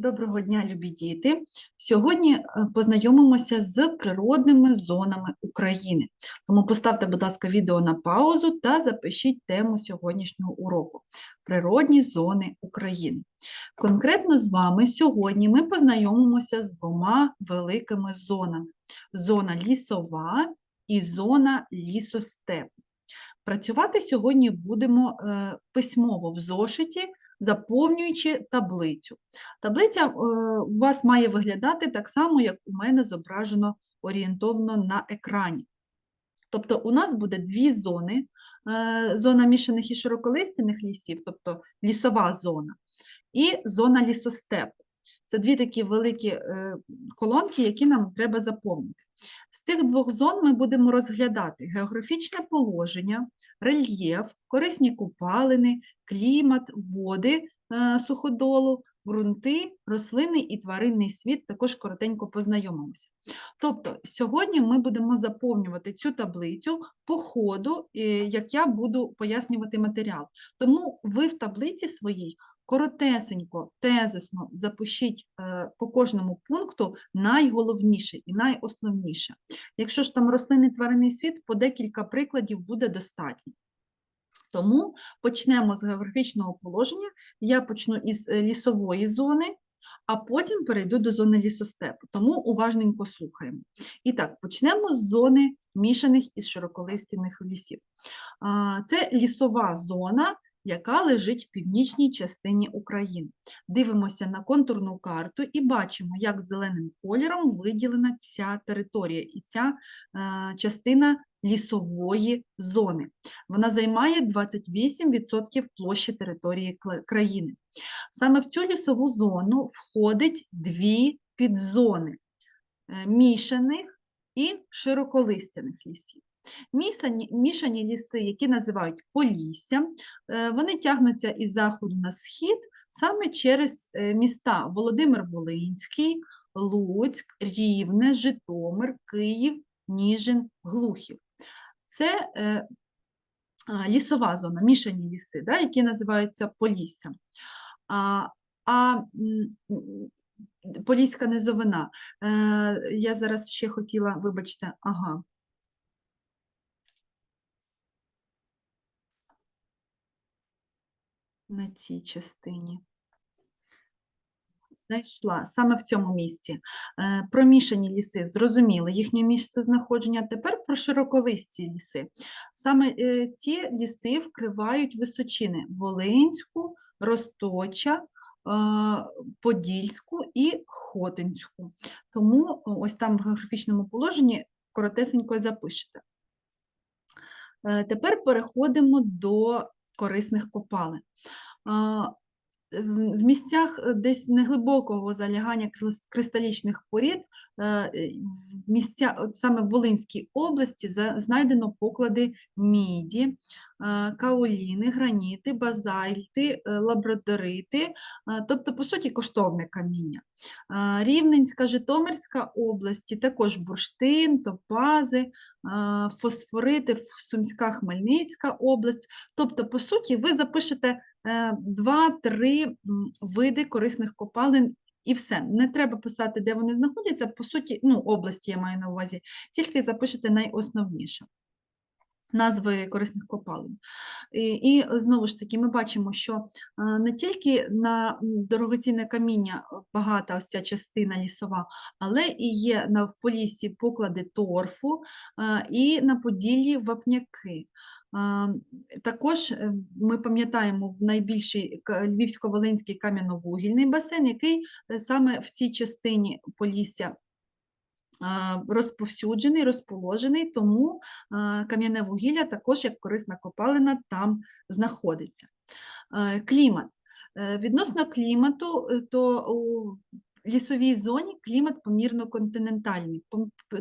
Доброго дня, любі діти! Сьогодні е, познайомимося з природними зонами України. Тому поставте, будь ласка, відео на паузу та запишіть тему сьогоднішнього уроку Природні зони України. Конкретно з вами сьогодні ми познайомимося з двома великими зонами: зона лісова і зона лісостепу. Працювати сьогодні будемо е, письмово в зошиті заповнюючи таблицю. Таблиця е, у вас має виглядати так само, як у мене зображено орієнтовно на екрані. Тобто у нас буде дві зони: е, зона мішаних і широколистяних лісів, тобто лісова зона, і зона лісостепу. Це дві такі великі е, колонки, які нам треба заповнити. З цих двох зон ми будемо розглядати географічне положення, рельєф, корисні купалини, клімат, води е, суходолу, ґрунти, рослинний і тваринний світ, також коротенько познайомимося. Тобто, сьогодні ми будемо заповнювати цю таблицю по ходу, як я буду пояснювати матеріал. Тому ви в таблиці своїй коротесенько, тезисно запишіть е, по кожному пункту найголовніше і найосновніше. Якщо ж там рослинний тваринний світ, по декілька прикладів буде достатньо. Тому почнемо з географічного положення. Я почну із е, лісової зони, а потім перейду до зони лісостепу. Тому уважненько слухаємо. І так, почнемо з зони мішаних із широколистяних лісів. Це лісова зона, яка лежить в північній частині України. Дивимося на контурну карту і бачимо, як зеленим кольором виділена ця територія і ця е, частина лісової зони. Вона займає 28% площі території країни. Саме в цю лісову зону входить дві підзони е, мішаних і широколистяних лісів. Мішані, ліси, які називають полісся, е, вони тягнуться із заходу на схід саме через е, міста Володимир-Волинський, Луцьк, Рівне, Житомир, Київ, Ніжин, Глухів. Це е, лісова зона, мішані ліси, да, які називаються поліссям. А, а Поліська низовина. Я зараз ще хотіла, вибачте, ага. На цій частині знайшла саме в цьому місці. Е, Промішані ліси, зрозуміли їхнє місце знаходження. Тепер про широколисті ліси. Саме е, ці ліси вкривають височини Волинську, Росточа, е, Подільську і Хотинську. Тому ось там в географічному положенні коротесенько запишете. Тепер переходимо до корисних копалин. В місцях е, десь неглибокого залягання кристалічних порід, е, в місця, саме в Волинській області знайдено поклади міді, Е, каоліни, граніти, базальти, е, лабрадорити, е, тобто, по суті, коштовне каміння. Рівненська, Житомирська області, також бурштин, топази, фосфорити, Сумська, Хмельницька область. Тобто, по суті, ви запишете 2-3 види корисних копалин. І все, не треба писати, де вони знаходяться, по суті, ну, області я маю на увазі, тільки запишете найосновніше назви корисних копалин. І, і знову ж таки, ми бачимо, що не тільки на дорогоцінне каміння багата ось ця частина лісова, але і є на в полісі поклади торфу і на поділлі вапняки. Також е, ми пам'ятаємо в найбільший Львівсько-Волинський кам'яно-вугільний басейн, який е, саме в цій частині Полісся розповсюджений, розположений, тому кам'яне вугілля також як корисна копалина там знаходиться. Клімат. Е, відносно клімату, е, то у лісовій зоні клімат помірно-континентальний.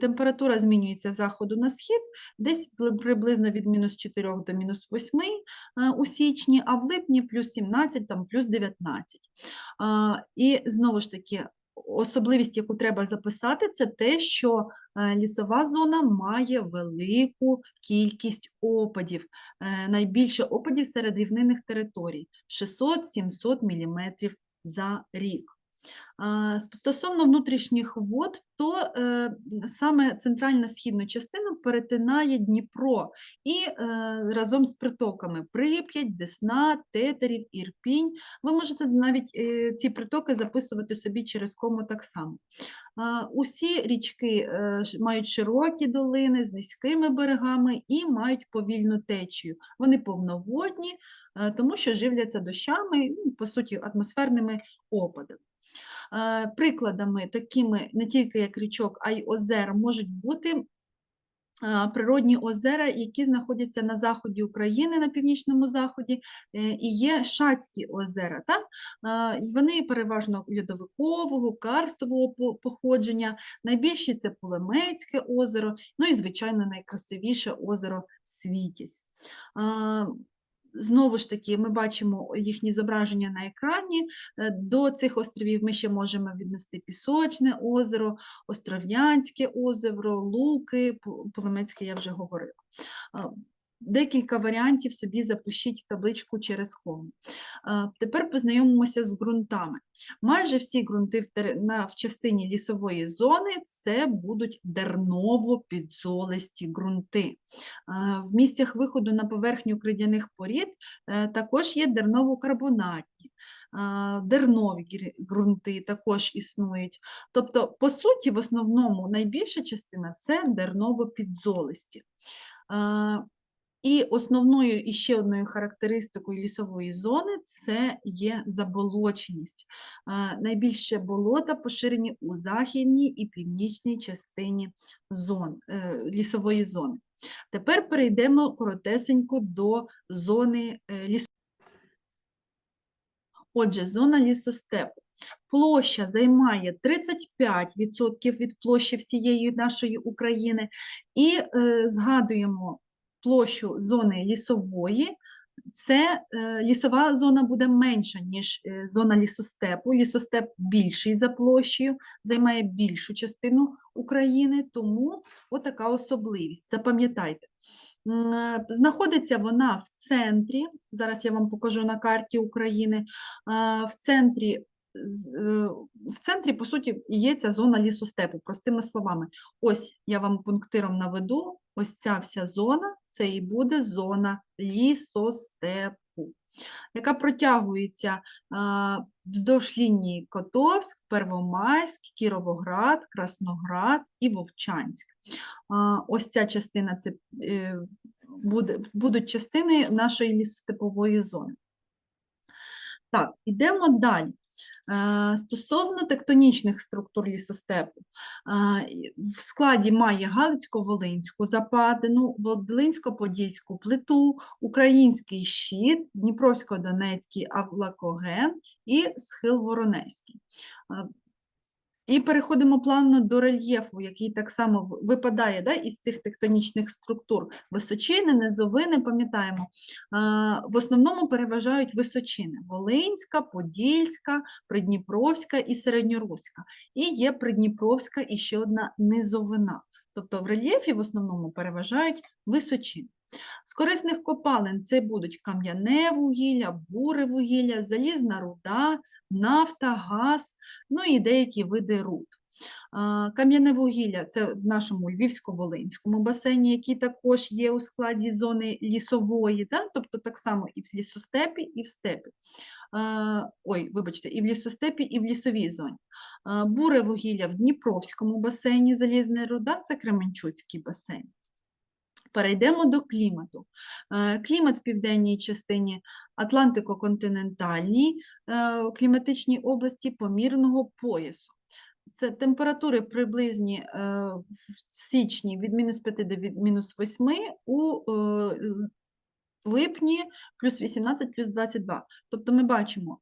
Температура змінюється з заходу на схід, десь приблизно від мінус 4 до мінус 8 е, у січні, а в липні плюс 17, там плюс 19. І знову ж таки, особливість, яку треба записати, це те, що е, лісова зона має велику кількість опадів, е, найбільше опадів серед рівнинних територій 600-700 мм за рік. Стосовно внутрішніх вод, то е, саме центрально-східну частину перетинає Дніпро і е, разом з притоками Прип'ять, Десна, Тетерів, Ірпінь. Ви можете навіть е, ці притоки записувати собі через кому так само. Усі річки мають широкі долини з низькими берегами і мають повільну течію. Вони повноводні, тому що живляться дощами, ну, по суті, атмосферними опадами. Е, Прикладами такими не тільки як річок, а й озер можуть бути е, природні озера, які знаходяться на заході України, на північному заході, е, і є Шацькі озера. Так? Вони переважно льодовикового, карстового походження. Найбільші це Полемецьке озеро, ну і, звичайно, найкрасивіше озеро Світязь. Е, Знову ж таки, ми бачимо їхні зображення на екрані. Е, До цих островів ми ще можемо віднести Пісочне озеро, Остров'янське озеро, Луки, Полемецьке я вже говорила. Декілька варіантів собі запишіть в табличку через кому. Тепер познайомимося з ґрунтами. Майже всі ґрунти в частині лісової зони це будуть дерново-підзолисті ґрунти. В місцях виходу на поверхню кридяних порід е, також є дерново-карбонатні, дернові ґрунти також існують. Тобто, по суті, в основному найбільша частина це дерново-підзолисті. І основною і ще одною характеристикою лісової зони це є заболоченість. Найбільше болота поширені у західній і північній частині зон, е, лісової зони. Тепер перейдемо коротесенько до зони е, лісу. Отже, зона лісостепу. Площа займає 35% від площі всієї нашої України. І е, згадуємо площу зони лісової. Це е, лісова зона буде менша, ніж е, зона лісостепу. Лісостеп більший за площею, займає більшу частину України, тому отака особливість. Запам'ятайте. Е, Знаходиться вона в центрі. Зараз я вам покажу на карті України. В центрі, в центрі, по суті, є ця зона лісостепу, простими словами. Ось я вам пунктиром наведу, ось ця вся зона, це і буде зона лісостепу, яка протягується вздовж лінії Котовськ, Первомайськ, Кіровоград, Красноград і Вовчанськ. Ось ця частина це е, буде, будуть частини нашої лісостепової зони. Так, ідемо далі. Е, Стосовно тектонічних структур лісостепу, е, в складі має Галицько-Волинську западину, Волинсько-Подільську плиту, Український щит, Дніпровсько-Донецький авлакоген і схил Воронезький. І переходимо плавно до рельєфу, який так само випадає да, із цих тектонічних структур. Височини, низовини, пам'ятаємо, в основному переважають височини: Волинська, Подільська, Придніпровська і Середньоруська. І є Придніпровська і ще одна низовина. Тобто в рельєфі в основному переважають височини. З корисних копалин це будуть кам'яне вугілля, буре вугілля, залізна руда, нафта, газ, ну і деякі види руд. Кам'яне вугілля це в нашому Львівсько-Волинському басейні, який також є у складі зони лісової, да? тобто так само і в лісостепі, і в степі. Ой, вибачте, і в лісостепі, і в лісовій зоні. Буре вугілля в Дніпровському басейні, залізна руда це Кременчуцький басейн. Перейдемо до клімату. Е, Клімат в південній частині Атлантико-континентальній е, кліматичній області помірного поясу. Це температури приблизні е, в січні від мінус 5 до мінус 8, у липні плюс 18, плюс 22. Тобто ми бачимо,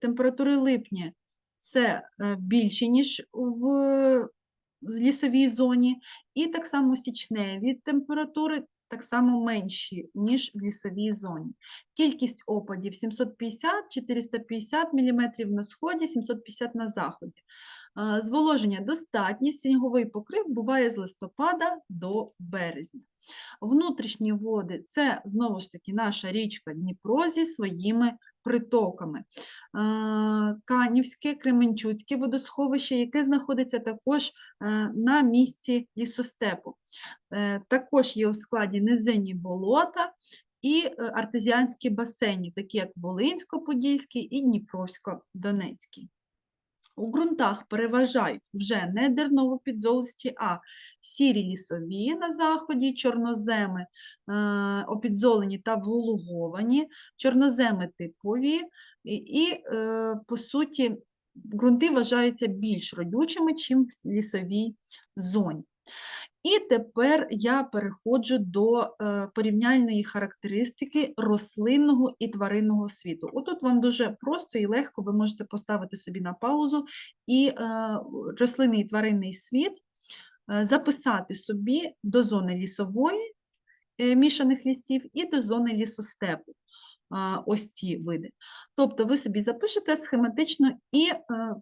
температури липня це е, більші, ніж в лісовій зоні, і так само січневі температури так само менші, ніж в лісовій зоні. Кількість опадів 750-450 мм на сході, 750 на заході. Зволоження достатнє, сніговий покрив буває з листопада до березня. Внутрішні води це знову ж таки наша річка Дніпро зі своїми притоками. Канівське, Кременчуцьке водосховище, яке знаходиться також е, на місці лісостепу. Е, Також є у складі низинні болота і е, артезіанські басейни, такі як Волинсько-Подільський і Дніпровсько-Донецький. У ґрунтах переважають вже не дерново-підзолисті, а сірі лісові на заході, чорноземи е, опідзолені та вологовані, чорноземи типові, і, е, по суті, ґрунти вважаються більш родючими, чим в лісовій зоні. І тепер я переходжу до е, порівняльної характеристики рослинного і тваринного світу. Отут вам дуже просто і легко ви можете поставити собі на паузу і е, рослинний і тваринний світ е, записати собі до зони лісової мішаних лісів і до зони лісостепу. Ось ці види. Тобто ви собі запишете схематично і,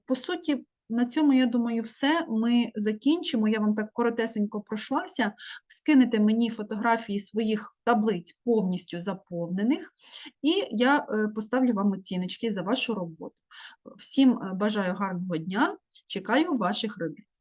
по суті, на цьому, я думаю, все. Ми закінчимо. Я вам так коротесенько пройшлася. Скинете мені фотографії своїх таблиць повністю заповнених, і я е, поставлю вам оціночки за вашу роботу. Всім е, бажаю гарного дня, чекаю ваших робіт.